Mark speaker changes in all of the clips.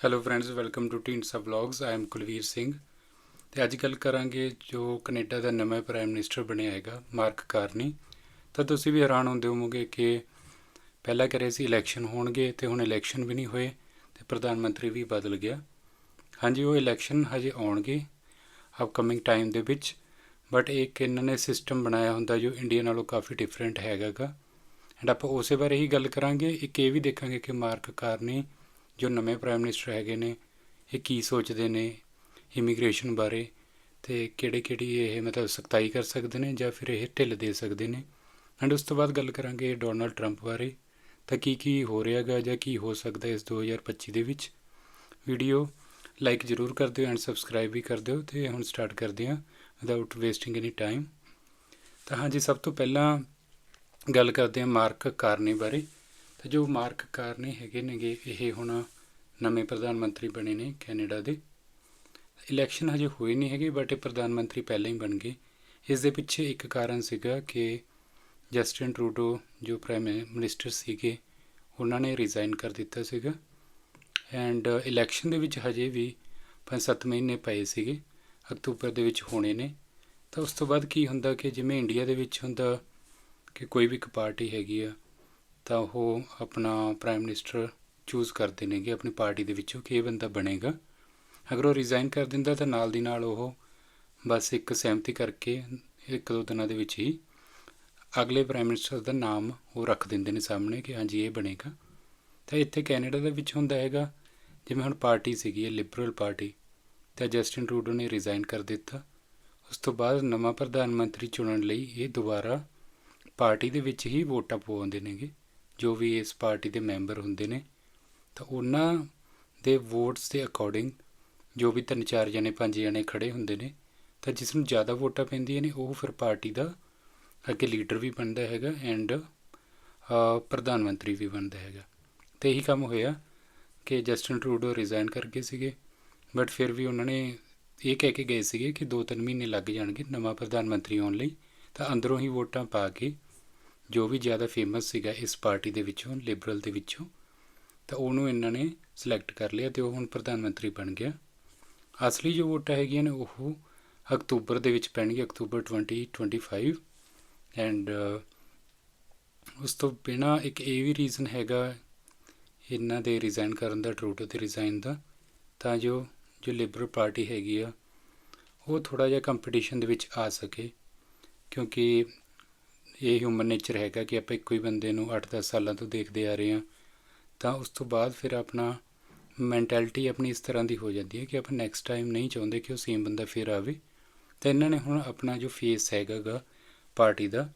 Speaker 1: Hello friends welcome to Dhindsa vlogs I am Kulveer Singh ਤੇ ਅੱਜ ਗੱਲ ਕਰਾਂਗੇ ਜੋ ਕੈਨੇਡਾ ਦਾ ਨਵਾਂ ਪ੍ਰਾਈਮ ਮਿਨਿਸਟਰ ਬਣਿਆ ਹੈਗਾ, ਮਾਰਕ ਕਾਰਨੀ। ਤਾਂ ਤੁਸੀਂ ਵੀ ਹੈਰਾਨ ਹੁੰਦੇ ਹੋਵੋਗੇ ਕਿ ਪਹਿਲਾਂ ਕਰੇ ਸੀ ਇਲੈਕਸ਼ਨ ਹੋਣਗੇ ਤੇ ਹੁਣ ਇਲੈਕਸ਼ਨ ਵੀ ਨਹੀਂ ਹੋਏ ਤੇ ਪ੍ਰਧਾਨ ਮੰਤਰੀ ਵੀ ਬਦਲ ਗਿਆ। ਹਾਂਜੀ, ਉਹ ਇਲੈਕਸ਼ਨ ਹਜੇ ਆਉਣਗੇ ਅਪਕਮਿੰਗ ਟਾਈਮ ਦੇ ਵਿੱਚ ਬਟ ਇੱਕ ਇਹਨਾਂ ਨੇ ਸਿਸਟਮ ਬਣਾਇਆ ਹੁੰਦਾ ਜੋ ਇੰਡੀਆ ਨਾਲੋਂ ਕਾਫੀ ਡਿਫਰੈਂਟ ਹੈਗਾਗਾ ਐਂਡ ਆਪਾਂ ਉਸੇ ਬਾਰੇ ਹੀ ਗੱਲ ਕਰਾਂਗੇ। ਇੱਕ ਇਹ ਵੀ ਦੇਖਾਂਗੇ ਕਿ ਮਾਰਕ ਕਾਰਨੀ ਜੋ ਨਵੇਂ ਪ੍ਰਾਈਮ ਮਿਨਿਸਟਰ ਹੈਗੇ ਨੇ, ਇਹ ਕੀ ਸੋਚਦੇ ਨੇ ਇਮੀਗ੍ਰੇਸ਼ਨ ਬਾਰੇ ਤੇ ਕਿਹੜੇ ਕਿਹੜੀ ਇਹ ਮਤਲਬ ਸਖਤਾਈ ਕਰ ਸਕਦੇ ਨੇ ਜਾਂ ਫਿਰ ਇਹ ਢਿੱਲ ਦੇ ਸਕਦੇ ਨੇ? ਐਂਡ ਉਸ ਤੋਂ ਬਾਅਦ ਗੱਲ ਕਰਾਂਗੇ ਡੋਨਲਡ ਟਰੰਪ ਬਾਰੇ। ਤਾਂ ਕੀ ਕੀ ਹੋ ਰਿਹਾਗਾ ਜਾਂ ਕੀ ਹੋ ਸਕਦਾ ਇਸ 2025 ਦੇ ਵਿੱਚ? ਵੀਡੀਓ ਲਾਈਕ ਜ਼ਰੂਰ ਕਰ ਦਿਓ ਐਂਡ ਸਬਸਕ੍ਰਾਈਬ ਵੀ ਕਰ ਦਿਓ ਤੇ ਹੁਣ ਸਟਾਰਟ ਕਰਦੇ ਹਾਂ ਵਿਦਆਊਟ ਵੇਸਟਿੰਗ ਐਨੀ ਟਾਈਮ ਤਾਂ ਹਾਂਜੀ, ਸਭ ਤੋਂ ਪਹਿਲਾਂ ਗੱਲ ਕਰਦੇ ਹਾਂ ਮਾਰਕ ਕਾਰਨੀ ਬਾਰੇ। ਤੇ ਜੋ ਮਾਰਕ ਕਾਰਨੀ ਹੈਗੇ ਨੇਗੇ, ਇਹ ਹੁਣ ਨਵੇਂ ਪ੍ਰਧਾਨ ਮੰਤਰੀ ਬਣੇ ਨੇ ਕੈਨੇਡਾ ਦੇ। ਇਲੈਕਸ਼ਨ ਹਜੇ ਹੋਈ ਨਹੀਂ ਹੈਗੀ, ਬਟ ਇਹ ਪ੍ਰਧਾਨ ਮੰਤਰੀ ਪਹਿਲਾਂ ਹੀ ਬਣ ਗਏ। ਇਸ ਦੇ ਪਿੱਛੇ ਇੱਕ ਕਾਰਨ ਸੀਗਾ ਕਿ ਜਸਟਿਨ ਟਰੂਡੋ ਜੋ ਪ੍ਰਾਈਮ ਮਿਨਿਸਟਰ ਸੀਗੇ, ਉਹਨਾਂ ਨੇ ਰਿਜ਼ਾਈਨ ਕਰ ਦਿੱਤਾ ਸੀਗਾ। ਐਂਡ ਇਲੈਕਸ਼ਨ ਦੇ ਵਿੱਚ ਹਜੇ ਵੀ 5-7 ਮਹੀਨੇ ਪਏ ਸੀਗੇ, ਅਕਤੂਬਰ ਦੇ ਵਿੱਚ ਹੋਣੇ ਨੇ। ਤਾਂ ਉਸ ਤੋਂ ਬਾਅਦ ਕੀ ਹੁੰਦਾ ਕਿ ਜਿਵੇਂ ਇੰਡੀਆ ਦੇ ਵਿੱਚ ਹੁੰਦਾ ਕਿ ਕੋਈ ਵੀ ਇੱਕ ਪਾਰਟੀ ਹੈਗੀ ਆ ਤਾਂ ਉਹ ਆਪਣਾ ਪ੍ਰਾਈਮ ਮਿਨਿਸਟਰ ਚੂਜ਼ ਕਰਦੇ ਨੇਗੇ ਆਪਣੀ ਪਾਰਟੀ ਦੇ ਵਿੱਚੋਂ ਕਿ ਇਹ ਬੰਦਾ ਬਣੇਗਾ? ਅਗਰ ਉਹ ਰਿਜ਼ਾਈਨ ਕਰ ਦਿੰਦਾ ਤਾਂ ਨਾਲ ਦੀ ਨਾਲ ਉਹ ਬਸ ਇੱਕ ਸਹਿਮਤੀ ਕਰਕੇ ਇੱਕ ਦੋ ਦਿਨਾਂ ਦੇ ਵਿੱਚ ਹੀ ਅਗਲੇ ਪ੍ਰਾਈਮ ਮਿਨਿਸਟਰ ਦਾ ਨਾਮ ਉਹ ਰੱਖ ਦਿੰਦੇ ਨੇ ਸਾਹਮਣੇ ਕਿ ਹਾਂਜੀ, ਇਹ ਬਣੇਗਾ। ਤਾਂ ਇੱਥੇ ਕੈਨੇਡਾ ਦੇ ਵਿੱਚ ਹੁੰਦਾ ਹੈਗਾ, ਜਿਵੇਂ ਹੁਣ ਪਾਰਟੀ ਸੀਗੀ, ਇਹ ਲਿਬਰਲ ਪਾਰਟੀ ਤਾਂ ਜਸਟਿਨ ਟਰੂਡੋ ਨੇ ਰਿਜ਼ਾਈਨ ਕਰ ਦਿੱਤਾ। ਉਸ ਤੋਂ ਬਾਅਦ ਨਵਾਂ ਪ੍ਰਧਾਨ ਮੰਤਰੀ ਚੁਣਨ ਲਈ ਇਹ ਦੁਬਾਰਾ ਪਾਰਟੀ ਦੇ ਵਿੱਚ ਹੀ ਵੋਟਾਂ ਪਵਾਉਂਦੇ ਨੇਗੇ। ਜੋ ਵੀ ਇਸ ਪਾਰਟੀ ਦੇ ਮੈਂਬਰ ਹੁੰਦੇ ਨੇ, ਤਾਂ ਉਹਨਾਂ ਦੇ ਵੋਟਸ ਦੇ ਅਕੋਰਡਿੰਗ ਜੋ ਵੀ ਤਿੰਨ ਚਾਰ ਜਣੇ, ਪੰਜ ਜਣੇ ਖੜੇ ਹੁੰਦੇ ਨੇ, ਤਾਂ ਜਿਸ ਨੂੰ ਜ਼ਿਆਦਾ ਵੋਟਾਂ ਪੈਂਦੀਆਂ ਨੇ, ਉਹ ਫਿਰ ਪਾਰਟੀ ਦਾ ਅੱਗੇ ਲੀਡਰ ਵੀ ਬਣਦਾ ਹੈਗਾ ਐਂਡ ਪ੍ਰਧਾਨ ਮੰਤਰੀ ਵੀ ਬਣਦਾ ਹੈਗਾ। ਤੇ ਇਹੀ ਕੰਮ ਹੋਇਆ ਕਿ ਜਸਟਿਨ ਟਰੂਡੋ ਰਿਜ਼ਾਈਨ ਕਰ ਗਏ ਸੀਗੇ ਬਟ ਫਿਰ ਵੀ ਉਹਨਾਂ ਨੇ ਇਹ ਕਹਿ ਕੇ ਗਏ ਸੀਗੇ ਕਿ 2-3 ਮਹੀਨੇ ਲੱਗ ਜਾਣਗੇ ਨਵਾਂ ਪ੍ਰਧਾਨ ਮੰਤਰੀ ਆਉਣ ਲਈ, ਤਾਂ ਅੰਦਰੋਂ ਹੀ ਵੋਟਾਂ ਪਾ ਕੇ ਜੋ ਵੀ ਜ਼ਿਆਦਾ ਫੇਮਸ ਸੀਗਾ ਇਸ ਪਾਰਟੀ ਦੇ ਵਿੱਚੋਂ ਲਿਬਰਲ ਦੇ ਵਿੱਚੋਂ, ਤਾਂ ਉਹਨੂੰ ਇਹਨਾਂ ਨੇ ਸਿਲੈਕਟ ਕਰ ਲਿਆ ਤੇ ਉਹ ਹੁਣ ਪ੍ਰਧਾਨ ਮੰਤਰੀ ਬਣ ਗਿਆ। ਅਸਲੀ ਜੋ ਵੋਟਾਂ ਹੈਗੀਆਂ ਨੇ ਉਹ ਅਕਤੂਬਰ ਦੇ ਵਿੱਚ ਪੈਣਗੇ ਅਕਤੂਬਰ 2025 ਐਂਡ ਉਸ ਤੋਂ ਬਿਨਾ ਇੱਕ ਇਹ ਵੀ ਰੀਜ਼ਨ ਹੈਗਾ ਇਹਨਾਂ ਦੇ ਰਿਜ਼ਾਈਨ ਕਰਨ ਦਾ ਟਰੂਡੋ ਦੇ ਰਿਜ਼ਾਈਨ ਦਾ, ਤਾਂ ਜੋ ਜੋ ਲਿਬਰਲ ਪਾਰਟੀ ਹੈਗੀ ਆ, ਉਹ ਥੋੜਾ ਜਿਹਾ ਕੰਪੀਟੀਸ਼ਨ ਦੇ ਵਿੱਚ ਆ ਸਕੇ। ਕਿਉਂਕਿ ਇਹ ਹਿਊਮਨ ਨੇਚਰ ਹੈਗਾ ਕਿ ਆਪਾਂ ਇੱਕੋ ਹੀ ਬੰਦੇ ਨੂੰ 8-10 ਸਾਲਾਂ ਤੋਂ ਦੇਖਦੇ ਆ ਰਹੇ ਹਾਂ, ਤਾਂ ਉਸ ਤੋਂ ਬਾਅਦ ਫਿਰ ਆਪਣਾ ਮੈਂਟੈਲਿਟੀ ਆਪਣੀ ਇਸ ਤਰ੍ਹਾਂ ਦੀ ਹੋ ਜਾਂਦੀ ਹੈ ਕਿ ਆਪਾਂ ਨੈਕਸਟ ਟਾਈਮ ਨਹੀਂ ਚਾਹੁੰਦੇ ਕਿ ਉਹ ਸੇਮ ਬੰਦਾ ਫਿਰ ਆਵੇ। ਤਾਂ ਇਹਨਾਂ ਨੇ ਹੁਣ ਆਪਣਾ ਜੋ ਫੇਸ ਹੈਗਾਗਾ ਪਾਰਟੀ ਦਾ,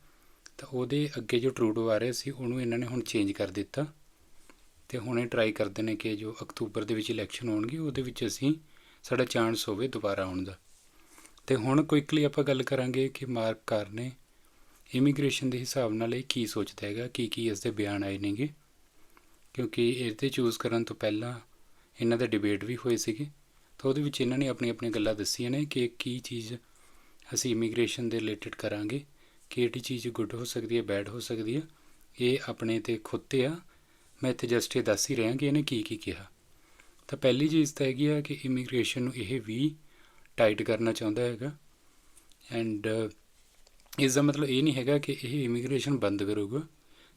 Speaker 1: ਤਾਂ ਉਹਦੇ ਅੱਗੇ ਜੋ ਟਰੂਡੋ ਆ ਰਿਹਾ ਸੀ, ਉਹਨੂੰ ਇਹਨਾਂ ਨੇ ਹੁਣ ਚੇਂਜ ਕਰ ਦਿੱਤਾ। ਤੇ ਹੁਣ ਇਹ ਟਰਾਈ ਕਰਦੇ ਨੇ ਕਿ ਜੋ ਅਕਤੂਬਰ ਦੇ ਵਿੱਚ ਇਲੈਕਸ਼ਨ ਹੋਣਗੇ, ਉਹਦੇ ਵਿੱਚ ਅਸੀਂ ਸਾਡਾ ਚਾਂਸ ਹੋਵੇ ਦੁਬਾਰਾ ਆਉਣ ਦਾ। ਤੇ ਹੁਣ ਕੁਇਕਲੀ ਆਪਾਂ ਗੱਲ ਕਰਾਂਗੇ ਕਿ ਮਾਰਕ ਕਾਰ ਨੇ ਇਮੀਗ੍ਰੇਸ਼ਨ ਦੇ ਹਿਸਾਬ ਨਾਲ ਇਹ ਕੀ ਸੋਚਦਾ ਹੈਗਾ? ਕੀ ਕੀ ਇਸ ਦੇ ਬਿਆਨ ਆਏ ਨੇਗੇ? ਕਿਉਂਕਿ ਇਹ ਤੇ ਚੂਜ਼ ਕਰਨ ਤੋਂ ਪਹਿਲਾਂ ਇਹਨਾਂ ਦੇ ਡਿਬੇਟ ਵੀ ਹੋਏ ਸੀਗੇ। ਤਾਂ ਉਹਦੇ ਵਿੱਚ ਇਹਨਾਂ ਨੇ ਆਪਣੀ ਆਪਣੀ ਗੱਲਾਂ ਦੱਸੀਆਂ ਨੇ ਕਿ ਕੀ ਚੀਜ਼ ਅਸੀਂ ਇਮੀਗ੍ਰੇਸ਼ਨ ਦੇ ਰਿਲੇਟਡ ਕਰਾਂਗੇ ਕਿਹੜੀ ਚੀਜ਼ ਗੁੱਡ ਹੋ ਸਕਦੀ ਹੈ ਬੈਡ ਹੋ ਸਕਦੀ ਹੈ। ਇਹ ਆਪਣੇ ਤੇ ਖੁਦ ਤੇ ਆ। ਮੈਂ ਇੱਥੇ ਜਸਟ ਇਹ ਦੱਸ ਹੀ ਰਿਹਾ ਕਿ ਇਹਨੇ ਕੀ ਕੀ ਕਿਹਾ। ਤਾਂ ਪਹਿਲੀ ਚੀਜ਼ ਤਾਂ ਹੈਗੀ ਆ ਕਿ ਇਮੀਗ੍ਰੇਸ਼ਨ ਨੂੰ ਇਹ ਵੀ ਟਾਈਟ ਕਰਨਾ ਚਾਹੁੰਦਾ ਹੈਗਾ। ਐਂਡ ਇਸ ਦਾ ਮਤਲਬ ਇਹ ਨਹੀਂ ਹੈਗਾ ਕਿ ਇਹ ਇਮੀਗ੍ਰੇਸ਼ਨ ਬੰਦ ਕਰੂਗਾ।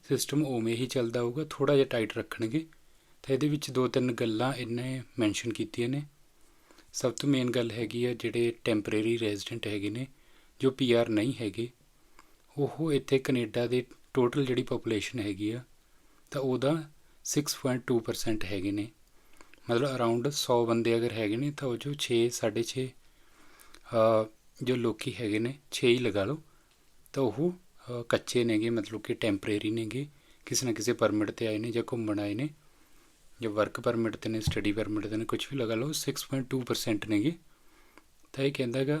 Speaker 1: ਸਿਸਟਮ ਉਵੇਂ ਹੀ ਚੱਲਦਾ ਹੋਊਗਾ ਥੋੜਾ ਜਿਹਾ ਟਾਈਟ ਰੱਖਣਗੇ। ਤਾਂ ਇਹਦੇ ਵਿੱਚ ਦੋ ਤਿੰਨ ਗੱਲਾਂ ਇਹਨੇ ਮੈਂਸ਼ਨ ਕੀਤੀਆਂ ਨੇ। ਸਭ ਤੋਂ ਮੇਨ ਗੱਲ ਹੈਗੀ ਆ ਜਿਹੜੇ ਟੈਂਪਰੇਰੀ ਰੈਜ਼ੀਡੈਂਟ ਹੈਗੇ ਨੇ, ਜੋ ਪੀਆਰ ਨਹੀਂ ਹੈਗੇ, ਉਹ ਇੱਥੇ ਕੈਨੇਡਾ ਦੇ ਟੋਟਲ ਜਿਹੜੀ ਪੋਪੂਲੇਸ਼ਨ ਹੈਗੀ ਆ, ਤਾਂ ਉਹਦਾ 6.2% ਹੈਗੇ ਨੇ। ਮਤਲਬ ਅਰਾਊਂਡ 100 ਬੰਦੇ ਅਗਰ ਹੈਗੇ ਨੇ, ਤਾਂ ਉਹ ਜੋ 6 6.5 ਜੋ ਲੋਕੀ ਹੈਗੇ ਨੇ 6 ਹੀ ਲਗਾ ਲਓ। ਤਾਂ ਉਹ ਕੱਚੇ ਨੇਗੇ, ਮਤਲਬ ਕਿ ਟੈਂਪਰੇਰੀ ਨੇਗੇ। ਕਿਸੇ ਨਾ ਕਿਸੇ ਪਰਮਿਟ ਤੇ ਆਏ ਨੇ ਜਾਂ ਘੁੰਮਣ ਆਏ ਨੇ। ਜਾਂ ਵਰਕ ਪਰਮਿਟ ਤੇ ਨੇ ਸਟੱਡੀ ਪਰਮਿਟ ਤੇ ਨੇ ਕੁਝ ਵੀ ਲਗਾ ਲਓ 6.2% ਨੇਗੇ। ਤਾਂ ਇਹ ਕਹਿੰਦਾਗਾ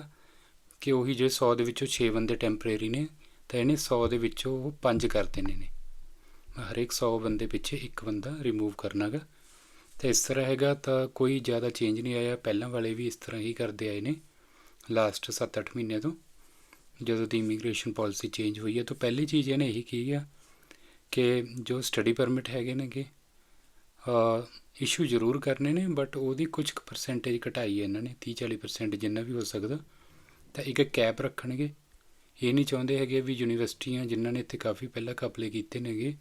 Speaker 1: ਕਿ ਉਹੀ ਜੇ 100 ਦੇ ਵਿੱਚੋਂ 6 ਬੰਦੇ ਟੈਂਪਰੇਰੀ ਨੇ, ਤਾਂ ਇਹਨੇ 100 ਦੇ ਵਿੱਚੋਂ ਉਹ 5 ਕਰ ਦੇਣੇ ਨੇ। ਹਰੇਕ 100 ਬੰਦੇ ਪਿੱਛੇ ਇੱਕ ਬੰਦਾ ਰਿਮੂਵ ਕਰਨਾਗਾ ਤਾਂ ਇਸ ਤਰ੍ਹਾਂ ਹੈਗਾ ਤਾਂ ਕੋਈ ਜ਼ਿਆਦਾ ਚੇਂਜ ਨਹੀਂ ਆਇਆ। ਪਹਿਲਾਂ ਵਾਲੇ ਵੀ ਇਸ ਤਰ੍ਹਾਂ ਹੀ ਕਰਦੇ ਆਏ ਨੇ। ਲਾਸਟ 7-8 ਮਹੀਨਿਆਂ ਤੋਂ। ਜਦੋਂ ਦੀ ਇਮੀਗ੍ਰੇਸ਼ਨ ਪਾਲਿਸੀ ਚੇਂਜ ਹੋਈ ਹੈ, ਤਾਂ ਪਹਿਲੀ ਚੀਜ਼ ਇਹਨੇ ਇਹੀ ਕੀ ਆ ਕਿ ਜੋ ਸਟੱਡੀ ਪਰਮਿਟ ਹੈਗੇ ਨੇਗੇ ਇਸ਼ੂ ਜ਼ਰੂਰ ਕਰਨੇ ਨੇ ਬਟ ਉਹਦੀ ਕੁਝ ਪਰਸੈਂਟੇਜ ਘਟਾਈ ਹੈ ਇਹਨਾਂ ਨੇ 30-40% ਜਿੰਨਾ ਵੀ ਹੋ ਸਕਦਾ, ਤਾਂ ਇੱਕ ਕੈਪ ਰੱਖਣਗੇ। ਇਹ ਨਹੀਂ ਚਾਹੁੰਦੇ ਹੈਗੇ ਵੀ ਯੂਨੀਵਰਸਿਟੀਆਂ ਜਿਨ੍ਹਾਂ ਨੇ ਇੱਥੇ ਕਾਫੀ ਪਹਿਲਾਂ ਕਪਲੇ ਕੀਤੇ ਨੇਗੇ,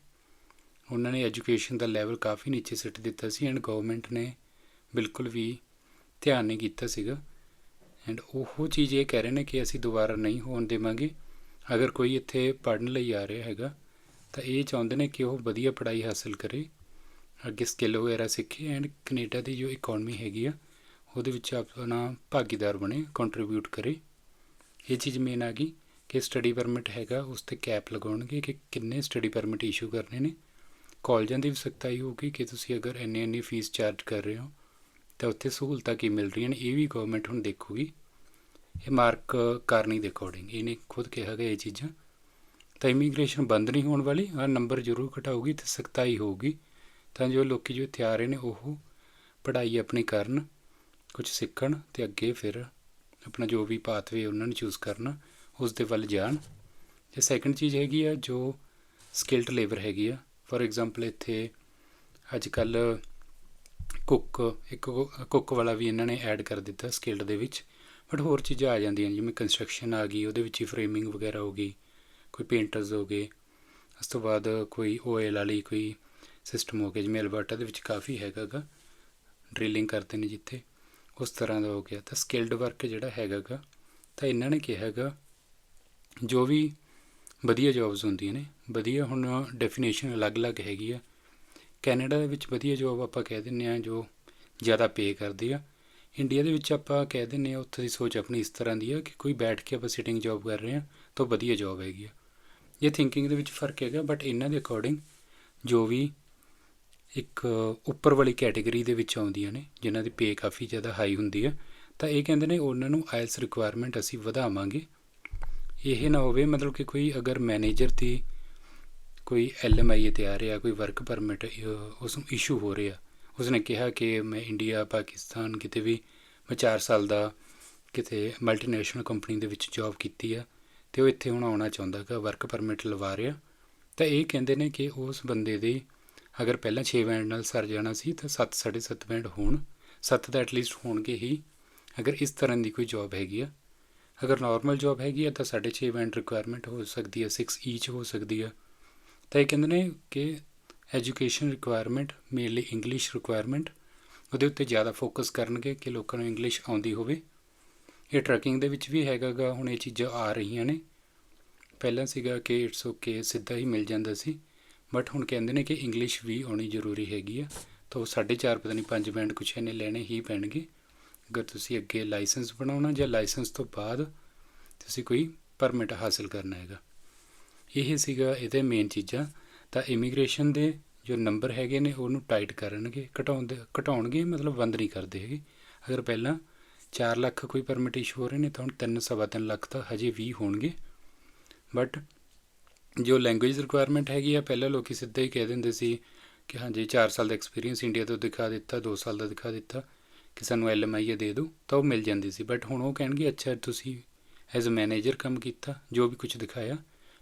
Speaker 1: ਉਹਨਾਂ ਨੇ ਐਜੂਕੇਸ਼ਨ ਦਾ ਲੈਵਲ ਕਾਫੀ ਨੀਚੇ ਸਿੱਟ ਦਿੱਤਾ ਸੀ ਐਂਡ ਗਵਰਨਮੈਂਟ ਨੇ ਬਿਲਕੁਲ ਵੀ ਧਿਆਨ ਨਹੀਂ ਕੀਤਾ ਸੀਗਾ। ਐਂਡ ਉਹ ਚੀਜ਼ ਇਹ ਕਹਿ ਰਹੇ ਨੇ ਕਿ ਅਸੀਂ ਦੁਬਾਰਾ ਨਹੀਂ ਹੋਣ ਦੇਵਾਂਗੇ। ਅਗਰ ਕੋਈ ਇੱਥੇ ਪੜ੍ਹਨ ਲਈ ਆ ਰਿਹਾ ਹੈਗਾ, ਤਾਂ ਇਹ ਚਾਹੁੰਦੇ ਨੇ ਕਿ ਉਹ ਵਧੀਆ ਪੜ੍ਹਾਈ ਹਾਸਲ ਕਰੇ। ਅੱਗੇ ਸਕਿੱਲ ਵਗੈਰਾ ਸਿੱਖੇ ਐਂਡ ਕੈਨੇਡਾ ਦੀ ਜੋ ਇਕਨੋਮੀ ਹੈਗੀ ਆ, ਉਹਦੇ ਵਿੱਚ ਆਪਣਾ ਭਾਗੀਦਾਰ ਬਣੇ ਕੰਟਰੀਬਿਊਟ ਕਰੇ। ਇਹ ਚੀਜ਼ ਮੇਨ ਆ ਗਈ ਕਿ ਸਟੱਡੀ ਪਰਮਿਟ ਹੈਗਾ, ਉਸ ਤੇ ਕੈਪ ਲਗਾਉਣਗੇ ਕਿ ਕਿੰਨੇ ਸਟੱਡੀ ਪਰਮਿਟ ਇਸ਼ੂ ਕਰਨੇ ਨੇ। ਕਾਲਜਾਂ ਦੀ ਵੀ ਸਖਤਾਈ ਹੋਊਗੀ ਕਿ ਤੁਸੀਂ ਅਗਰ ਇੰਨੇ ਇੰਨੀ ਫੀਸ ਚਾਰਜ ਕਰ ਰਹੇ ਹੋ ਤਾਂ ਉੱਥੇ ਸਹੂਲਤਾਂ ਕੀ ਮਿਲ ਰਹੀਆਂ ਨੇ? ਇਹ ਵੀ ਗਵਰਨਮੈਂਟ ਹੁਣ ਦੇਖੂਗੀ। ਇਹ ਮਾਰਕ ਕਰਨੀ ਦੇ ਅਕੋਰਡਿੰਗ ਇਹਨੇ ਖੁਦ ਕਿਹਾ ਗਿਆ ਇਹ ਚੀਜ਼ਾਂ। ਤਾਂ ਇਮੀਗ੍ਰੇਸ਼ਨ ਬੰਦ ਨਹੀਂ ਹੋਣ ਵਾਲੀ ਆ ਨੰਬਰ ਜ਼ਰੂਰ ਘਟਾਊਗੀ ਤੇ ਸਖਤਾਈ ਹੋਊਗੀ। ਤਾਂ ਜੋ ਲੋਕੀ ਜੋ ਇੱਥੇ ਆ ਰਹੇ ਨੇ, ਉਹ ਪੜ੍ਹਾਈ ਆਪਣੀ ਕਰਨ ਕੁਝ ਸਿੱਖਣ ਤੇ ਅੱਗੇ ਫਿਰ ਆਪਣਾ ਜੋ ਵੀ ਪਾਥਵੇ ਉਹਨਾਂ ਨੂੰ ਚੂਜ਼ ਕਰਨਾ ਉਸ ਦੇ ਵੱਲ ਜਾਣ। ਤੇ ਸੈਕੰਡ ਚੀਜ਼ ਹੈਗੀ ਆ, ਜੋ ਸਕਿਲਡ ਲੇਬਰ ਹੈਗੀ ਆ। ਫੋਰ ਐਗਜ਼ਾਮਪਲ ਇੱਥੇ ਅੱਜ ਕੱਲ੍ਹ ਕੁੱਕ, ਇੱਕ ਕੁੱਕ ਵਾਲਾ ਵੀ ਇਹਨਾਂ ਨੇ ਐਡ ਕਰ ਦਿੱਤਾ ਸਕਿਲਡ ਦੇ ਵਿੱਚ। ਬਟ ਹੋਰ ਚੀਜ਼ਾਂ ਆ ਜਾਂਦੀਆਂ ਜਿਵੇਂ ਕੰਸਟਰਕਸ਼ਨ ਆ ਗਈ, ਉਹਦੇ ਵਿੱਚ ਹੀ ਫਰੇਮਿੰਗ ਵਗੈਰਾ ਹੋ ਗਈ, ਕੋਈ ਪੇਂਟਰਸ ਹੋ ਗਏ। ਉਸ ਤੋਂ ਬਾਅਦ ਕੋਈ ਓਇਲ ਵਾਲੀ ਕੋਈ ਸਿਸਟਮ ਹੋ ਗਿਆ ਜਿਵੇਂ ਅਲਬਰਟਾ ਦੇ ਵਿੱਚ ਕਾਫੀ ਹੈਗਾਗਾ ਡ੍ਰਿਲਿੰਗ ਕਰਦੇ ਨੇ ਜਿੱਥੇ। ਉਸ ਤਰ੍ਹਾਂ ਦਾ ਹੋ ਗਿਆ। ਤਾਂ ਸਕਿਲਡ ਵਰਕ ਜਿਹੜਾ ਹੈਗਾਗਾ, ਤਾਂ ਇਹਨਾਂ ਨੇ ਕਿਹਾ ਹੈਗਾ, ਜੋ ਵੀ ਵਧੀਆ ਜੌਬਸ ਹੁੰਦੀਆਂ ਨੇ, ਵਧੀਆ ਹੁਣ ਡੈਫੀਨੇਸ਼ਨ ਅਲੱਗ-ਅਲੱਗ ਹੈਗੀ ਆ। ਕੈਨੇਡਾ ਦੇ ਵਿੱਚ ਵਧੀਆ ਜੋਬ ਆਪਾਂ ਕਹਿ ਦਿੰਦੇ ਆ ਜੋ ਜ਼ਿਆਦਾ ਪੇ ਕਰਦੀ ਆ। ਇੰਡੀਆ ਦੇ ਵਿੱਚ ਆਪਾਂ ਕਹਿ ਦਿੰਦੇ ਆ ਉੱਥੇ ਦੀ ਸੋਚ ਆਪਣੀ ਇਸ ਤਰ੍ਹਾਂ ਦੀ ਆ ਕਿ ਕੋਈ ਬੈਠ ਕੇ ਆਪਾਂ ਸਿਟਿੰਗ ਜੌਬ ਕਰ ਰਹੇ ਆ ਤਾਂ ਵਧੀਆ ਜੌਬ ਹੈਗੀ ਆ। ਇਹ ਥਿੰਕਿੰਗ ਦੇ ਵਿੱਚ ਫ਼ਰਕ ਹੈਗਾ ਬਟ ਇਹਨਾਂ ਦੇ ਅਕੋਰਡਿੰਗ ਜੋ ਵੀ ਇੱਕ ਉੱਪਰ ਵਾਲੀ ਕੈਟਾਗਰੀ ਦੇ ਵਿੱਚ ਆਉਂਦੀਆਂ ਨੇ, ਜਿਨ੍ਹਾਂ ਦੀ ਪੇ ਕਾਫੀ ਜ਼ਿਆਦਾ ਹਾਈ ਹੁੰਦੀ ਆ, ਤਾਂ ਇਹ ਕਹਿੰਦੇ ਨੇ ਉਹਨਾਂ ਨੂੰ ਆਇਲਸ ਰਿਕੁਆਇਰਮੈਂਟ ਅਸੀਂ ਵਧਾਵਾਂਗੇ। ਇਹ ਨਾ ਹੋਵੇ ਮਤਲਬ ਕਿ ਕੋਈ ਅਗਰ ਮੈਨੇਜਰ ਦੀ ਕੋਈ ਐਲਐਮਆਈ ਤੇ ਆ ਰਿਹਾ, ਕੋਈ ਵਰਕ ਪਰਮਿਟ ਉਸ ਨੂੰ ਇਸ਼ੂ ਹੋ ਰਿਹਾ। ਉਸਨੇ ਕਿਹਾ ਕਿ ਮੈਂ ਇੰਡੀਆ ਪਾਕਿਸਤਾਨ ਕਿਤੇ ਵੀ ਮੈਂ 4 ਸਾਲ ਦਾ ਕਿਤੇ ਮਲਟੀਨੈਸ਼ਨਲ ਕੰਪਨੀ ਦੇ ਵਿੱਚ ਜੌਬ ਕੀਤੀ ਆ ਤੇ ਉਹ ਇੱਥੇ ਹੁਣ ਆਉਣਾ ਚਾਹੁੰਦਾ ਕਿ ਵਰਕ ਪਰਮਿਟ ਲਵਾ ਰਿਹਾ। ਤਾਂ ਇਹ ਕਹਿੰਦੇ ਨੇ ਕਿ ਉਸ ਬੰਦੇ ਦੇ ਅਗਰ ਪਹਿਲਾਂ 6 ਬੈਂਡ ਨਾਲ ਸਰ ਜਾਣਾ ਸੀ ਤਾਂ 7 7.5 ਬੈਂਡ ਹੋਣ 7 ਤਾਂ ਐਟਲੀਸਟ ਹੋਣਗੇ ਹੀ, ਅਗਰ ਇਸ ਤਰ੍ਹਾਂ ਦੀ ਕੋਈ ਜੌਬ ਹੈਗੀ ਆ। ਅਗਰ ਨਾਰਮਲ ਜੌਬ ਹੈਗੀ ਆ ਤਾਂ 6.5 ਬੈਂਡ ਰਿਕੁਆਇਰਮੈਂਟ ਹੋ ਸਕਦੀ ਹੈ 6 ਈਚ ਹੋ ਸਕਦੀ ਆ। ਤਾਂ ਇਹ ਕਹਿੰਦੇ ਨੇ ਕਿ education requirement mainly English requirement ਉਹਦੇ ਉੱਤੇ ਜ਼ਿਆਦਾ ਫੋਕਸ ਕਰਨਗੇ ਕਿ ਲੋਕਾਂ ਨੂੰ ਇੰਗਲਿਸ਼ ਆਉਂਦੀ ਹੋਵੇ। ਇਹ ਟਰੈਕਿੰਗ ਦੇ ਵਿੱਚ ਵੀ ਹੈਗਾਗਾ, ਹੁਣ ਇਹ ਚੀਜ਼ਾਂ ਆ ਰਹੀਆਂ ਨੇ। ਪਹਿਲਾਂ ਸੀਗਾ ਕਿ ਇਟਸ ਓਕੇ ਸਿੱਧਾ ਹੀ ਮਿਲ ਜਾਂਦਾ ਸੀ। ਬਟ ਹੁਣ ਕਹਿੰਦੇ ਨੇ ਕਿ ਇੰਗਲਿਸ਼ ਵੀ ਆਉਣੀ ਜ਼ਰੂਰੀ ਹੈਗੀ ਆ। ਤਾਂ ਉਹ 4.5 ਪਤਾ ਨਹੀਂ 5 ਬੈਂਡ ਕੁਛ ਇਹਨੇ ਲੈਣੇ ਹੀ ਪੈਣਗੇ। ਅਗਰ ਤੁਸੀਂ ਅੱਗੇ ਲਾਇਸੈਂਸ ਬਣਾਉਣਾ ਜਾਂ ਲਾਇਸੈਂਸ ਤੋਂ ਬਾਅਦ ਤੁਸੀਂ ਕੋਈ ਪਰਮਿਟ ਹਾਸਲ ਕਰਨਾ ਹੈਗਾ। ਇਹ ਸੀਗਾ ਇਹਦੇ ਮੇਨ ਚੀਜ਼ਾਂ। ਤਾਂ ਇਮੀਗ੍ਰੇਸ਼ਨ ਦੇ ਜੋ ਨੰਬਰ ਹੈਗੇ ਨੇ, ਉਹਨੂੰ ਟਾਈਟ ਕਰਨਗੇ ਘਟਾਉਂਦੇ ਘਟਾਉਣਗੇ, ਮਤਲਬ ਬੰਦ ਨਹੀਂ ਕਰਦੇ ਹੈਗੇ। ਅਗਰ ਪਹਿਲਾਂ 4 ਲੱਖ ਕੋਈ ਪਰਮਿਟ ਇਸ਼ੂ ਹੋ ਰਹੇ ਨੇ, ਤਾਂ ਹੁਣ 3 ਸਵਾ 3 ਲੱਖ ਤਾਂ ਹਜੇ ਵੀ ਹੋਣਗੇ। ਬਟ ਜੋ ਲੈਂਗੁਏਜ ਰਿਕੁਆਇਰਮੈਂਟ ਹੈਗੀ ਆ, ਪਹਿਲਾਂ ਲੋਕੀ ਸਿੱਧਾ ਹੀ ਕਹਿ ਦਿੰਦੇ ਸੀ ਕਿ ਹਾਂਜੀ 4 ਸਾਲ ਦਾ ਐਕਸਪੀਰੀਅੰਸ ਇੰਡੀਆ ਤੋਂ ਦਿਖਾ ਦਿੱਤਾ 2 ਸਾਲ ਦਾ ਦਿਖਾ ਦਿੱਤਾ, ਕਿ ਸਾਨੂੰ ਐਲਐਮਆਈ ਦੇ ਦਿਓ, ਤਾਂ ਉਹ ਮਿਲ ਜਾਂਦੀ ਸੀ। ਬਟ ਹੁਣ ਉਹ ਕਹਿਣਗੇ, ਅੱਛਾ, ਤੁਸੀਂ ਐਜ਼ ਅ ਮੈਨੇਜਰ ਕੰਮ ਕੀਤਾ, ਜੋ ਵੀ ਕੁਝ ਦਿਖਾਇਆ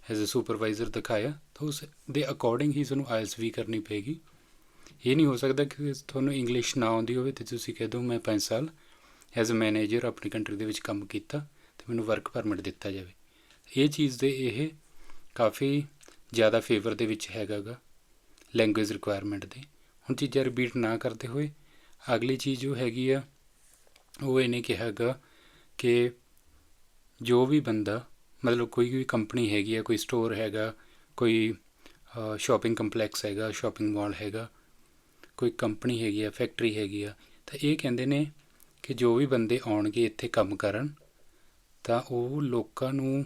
Speaker 1: ਐਜ਼ ਅ ਸੁਪਰਵਾਈਜ਼ਰ ਦਿਖਾਇਆ, ਤਾਂ ਉਸ ਦੇ ਅਕੋਰਡਿੰਗ ਹੀ ਤੁਹਾਨੂੰ ਆਇਲਸ ਵੀ ਕਰਨੀ ਪਏਗੀ। ਇਹ ਨਹੀਂ ਹੋ ਸਕਦਾ ਕਿ ਤੁਹਾਨੂੰ ਇੰਗਲਿਸ਼ ਨਾ ਆਉਂਦੀ ਹੋਵੇ ਤੇ ਤੁਸੀਂ ਕਹਿ ਦਿਓ, ਮੈਂ 5 ਸਾਲ ਐਜ਼ ਅ ਮੈਨੇਜਰ ਆਪਣੀ ਕੰਟਰੀ ਦੇ ਵਿੱਚ ਕੰਮ ਕੀਤਾ ਤੇ ਮੈਨੂੰ ਵਰਕ ਪਰਮਿਟ ਦਿੱਤਾ ਜਾਵੇ। ਇਹ ਚੀਜ਼ ਦੇ ਇਹ ਕਾਫੀ ਜ਼ਿਆਦਾ ਫੇਵਰ ਦੇ ਵਿੱਚ ਹੈਗਾਗਾ ਲੈਂਗੁਏਜ ਰਿਕੁਆਇਰਮੈਂਟ ਦੇ। ਹੁਣ ਚੀਜ਼ਾਂ ਰਿਪੀਟ ਨਾ ਕਰਦੇ ਹੋਏ, ਅਗਲੀ ਚੀਜ਼ ਜੋ ਹੈਗੀ ਆ, ਉਹ ਇਹਨੇ ਕਿਹਾਗਾ ਕਿ ਜੋ ਵੀ ਬੰਦਾ ਮਤਲਬ ਕੋਈ ਵੀ ਕੰਪਨੀ ਹੈਗੀ ਆ, ਕੋਈ ਸਟੋਰ ਹੈਗਾ, ਕੋਈ ਸ਼ਾਪਿੰਗ ਕੰਪਲੈਕਸ ਹੈਗਾ ਸ਼ਾਪਿੰਗ ਮਾਲ ਹੈਗਾ, ਕੋਈ ਕੰਪਨੀ ਹੈਗੀ ਆ ਫੈਕਟਰੀ ਹੈਗੀ ਆ, ਤਾਂ ਇਹ ਕਹਿੰਦੇ ਨੇ ਕਿ ਜੋ ਵੀ ਬੰਦੇ ਆਉਣਗੇ ਇੱਥੇ ਕੰਮ ਕਰਨ, ਤਾਂ ਉਹ ਲੋਕਾਂ ਨੂੰ,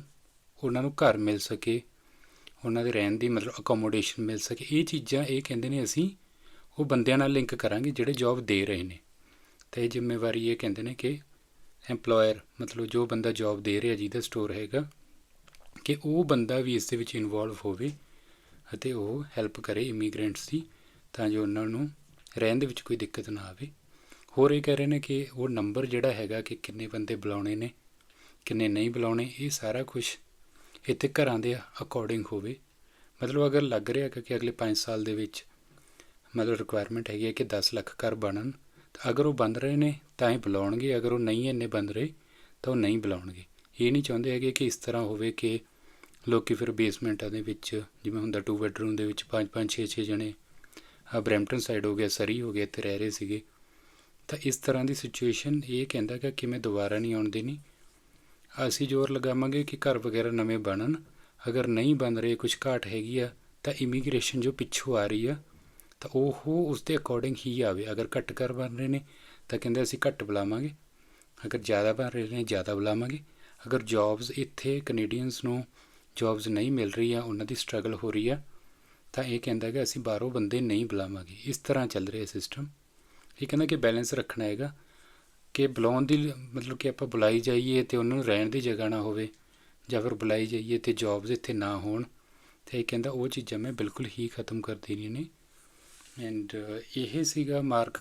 Speaker 1: ਉਹਨਾਂ ਨੂੰ ਘਰ ਮਿਲ ਸਕੇ, ਉਹਨਾਂ ਦੇ ਰਹਿਣ ਦੀ ਮਤਲਬ ਅਕੋਮੋਡੇਸ਼ਨ ਮਿਲ ਸਕੇ। ਇਹ ਚੀਜ਼ਾਂ ਇਹ ਕਹਿੰਦੇ ਨੇ ਅਸੀਂ, ਉਹ ਬੰਦਿਆਂ ਨਾਲ ਲਿੰਕ ਕਰਾਂਗੇ ਜਿਹੜੇ ਜੌਬ ਦੇ ਰਹੇ ਨੇ। ਤਾਂ ਇਹ ਜ਼ਿੰਮੇਵਾਰੀ ਇਹ ਕਹਿੰਦੇ ਨੇ ਕਿ EMPLOYER, ਮਤਲਬ ਜੋ ਬੰਦਾ ਜੌਬ ਦੇ ਰਿਹਾ ਜਿਹਦਾ ਸਟੋਰ ਹੈਗਾ ਕਿ ਉਹ ਬੰਦਾ ਵੀ ਇਸ ਦੇ ਵਿੱਚ ਇਨਵੋਲਵ ਹੋਵੇ ਅਤੇ ਉਹ ਹੈਲਪ ਕਰੇ ਇਮੀਗ੍ਰੈਂਟਸ ਦੀ, ਤਾਂ ਜੋ ਉਹਨਾਂ ਨੂੰ ਰਹਿਣ ਦੇ ਵਿੱਚ ਕੋਈ ਦਿੱਕਤ ਨਾ ਆਵੇ। ਹੋਰ ਇਹ ਕਹਿ ਰਹੇ ਨੇ ਕਿ ਉਹ ਨੰਬਰ ਜਿਹੜਾ ਹੈਗਾ ਕਿ ਕਿੰਨੇ ਬੰਦੇ ਬੁਲਾਉਣੇ ਨੇ, ਕਿੰਨੇ ਨਹੀਂ ਬੁਲਾਉਣੇ, ਇਹ ਸਾਰਾ ਕੁਝ ਇੱਥੇ ਘਰਾਂ ਦੇ ਅਕੋਰਡਿੰਗ ਹੋਵੇ। ਮਤਲਬ ਅਗਰ ਲੱਗ ਰਿਹਾ ਕਿ ਅਗਲੇ 5 ਸਾਲ ਦੇ ਵਿੱਚ ਮਤਲਬ ਰਿਕੁਆਇਰਮੈਂਟ ਹੈਗੀ ਹੈ ਕਿ 10 ਲੱਖ ਘਰ ਬਣਨ, ਤਾਂ ਅਗਰ ਉਹ ਬਣ ਰਹੇ ਨੇ, ਤਾਂ ਹੀ ਬੁਲਾਉਣਗੇ। ਅਗਰ ਉਹ ਨਹੀਂ ਇੰਨੇ ਬਣ ਰਹੇ, ਤਾਂ ਉਹ ਨਹੀਂ ਬੁਲਾਉਣਗੇ। ਇਹ ਨਹੀਂ ਚਾਹੁੰਦੇ ਹੈਗੇ ਕਿ ਇਸ ਤਰ੍ਹਾਂ ਹੋਵੇ ਕਿ ਲੋਕੀ ਫਿਰ ਬੇਸਮੈਂਟਾਂ ਦੇ ਵਿੱਚ, ਜਿਵੇਂ ਹੁੰਦਾ ਟੂ ਬੈਡਰੂਮ ਦੇ ਵਿੱਚ ਪੰਜ ਪੰਜ, ਛੇ ਛੇ ਜਣੇ ਆ ਬਰੈਂਪਟਨ ਸਾਈਡ ਹੋ ਗਿਆ, ਸਰੀ ਹੋ ਗਿਆ, ਇੱਥੇ ਰਹਿ ਰਹੇ ਸੀਗੇ। ਤਾਂ ਇਸ ਤਰ੍ਹਾਂ ਦੀ ਸਿਚੁਏਸ਼ਨ ਇਹ ਕਹਿੰਦਾ ਕਿ ਕਿਵੇਂ ਦੁਬਾਰਾ ਨਹੀਂ ਆਉਣ ਦੇਣੀ। ਅਸੀਂ ਜ਼ੋਰ ਲਗਾਵਾਂਗੇ ਕਿ ਘਰ ਵਗੈਰਾ ਨਵੇਂ ਬਣਨ। ਅਗਰ ਨਹੀਂ ਬਣ ਰਹੇ ਕੁਝ ਘਾਟ ਹੈਗੀ ਆ, ਤਾਂ ਇਮੀਗ੍ਰੇਸ਼ਨ ਜੋ ਪਿੱਛੋਂ ਆ ਰਹੀ ਆ, ਤਾਂ ਉਹ ਉਸ ਦੇ ਅਕੋਰਡਿੰਗ ਹੀ ਆਵੇ। ਅਗਰ ਘੱਟ ਘਰ ਬਣ ਰਹੇ ਨੇ, ਤਾਂ ਕਹਿੰਦੇ ਅਸੀਂ ਘੱਟ ਬੁਲਾਵਾਂਗੇ। ਅਗਰ ਜ਼ਿਆਦਾ ਬਣ ਰਹੇ ਨੇ, ਜ਼ਿਆਦਾ ਬੁਲਾਵਾਂਗੇ। ਅਗਰ ਜੌਬਸ ਇੱਥੇ ਕੈਨੇਡੀਅਨਸ ਨੂੰ ਜੌਬਸ ਨਹੀਂ ਮਿਲ ਰਹੀ ਆ, ਉਹਨਾਂ ਦੀ ਸਟਰਗਲ ਹੋ ਰਹੀ ਆ, ਤਾਂ ਇਹ ਕਹਿੰਦਾ ਕਿ ਅਸੀਂ ਬਾਹਰੋਂ ਬੰਦੇ ਨਹੀਂ ਬੁਲਾਵਾਂਗੇ। ਇਸ ਤਰ੍ਹਾਂ ਚੱਲ ਰਿਹਾ ਸਿਸਟਮ ਇਹ ਕਹਿੰਦਾ ਕਿ ਬੈਲੈਂਸ ਰੱਖਣਾ ਹੈਗਾ, ਕਿ ਬੁਲਾਉਣ ਦੀ ਮਤਲਬ ਕਿ ਆਪਾਂ ਬੁਲਾਈ ਜਾਈਏ ਤੇ ਉਹਨਾਂ ਨੂੰ ਰਹਿਣ ਦੀ ਜਗ੍ਹਾ ਨਾ ਹੋਵੇ, ਜਾਂ ਫਿਰ ਬੁਲਾਈ ਜਾਈਏ ਤੇ ਜੌਬਸ ਇੱਥੇ ਨਾ ਹੋਣ, ਤੇ ਇਹ ਕਹਿੰਦਾ ਉਹ ਚੀਜ਼ਾਂ ਮੈਂ ਬਿਲਕੁਲ ਹੀ ਖਤਮ ਕਰ ਦੇਣੀਆਂ ਨੇ। ਐਂਡ ਇਹ ਸੀਗਾ ਮਾਰਕ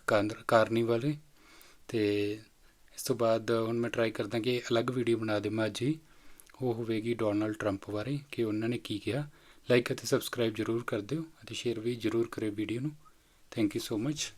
Speaker 1: ਕਾਰਨੀ ਵਾਲੇ ਤੇ ਇਸ ਤੋਂ ਬਾਅਦ ਹੁਣ ਮੈਂ ਟਰਾਈ ਕਰਦਾ ਕਿ ਅਲੱਗ ਵੀਡੀਓ ਬਣਾ ਦੇਵਾਂ ਅੱਜ ਹੀ। ਉਹ ਹੋਵੇਗੀ ਡੋਨਲਡ ਟਰੰਪ ਬਾਰੇ ਕਿ ਉਹਨਾਂ ਨੇ ਕੀ ਕਿਹਾ। ਲਾਈਕ ਅਤੇ ਸਬਸਕ੍ਰਾਈਬ ਜ਼ਰੂਰ ਕਰ ਦਿਓ ਅਤੇ ਸ਼ੇਅਰ ਵੀ ਜ਼ਰੂਰ ਕਰਿਓ ਵੀਡੀਓ ਨੂੰ। Thank you so much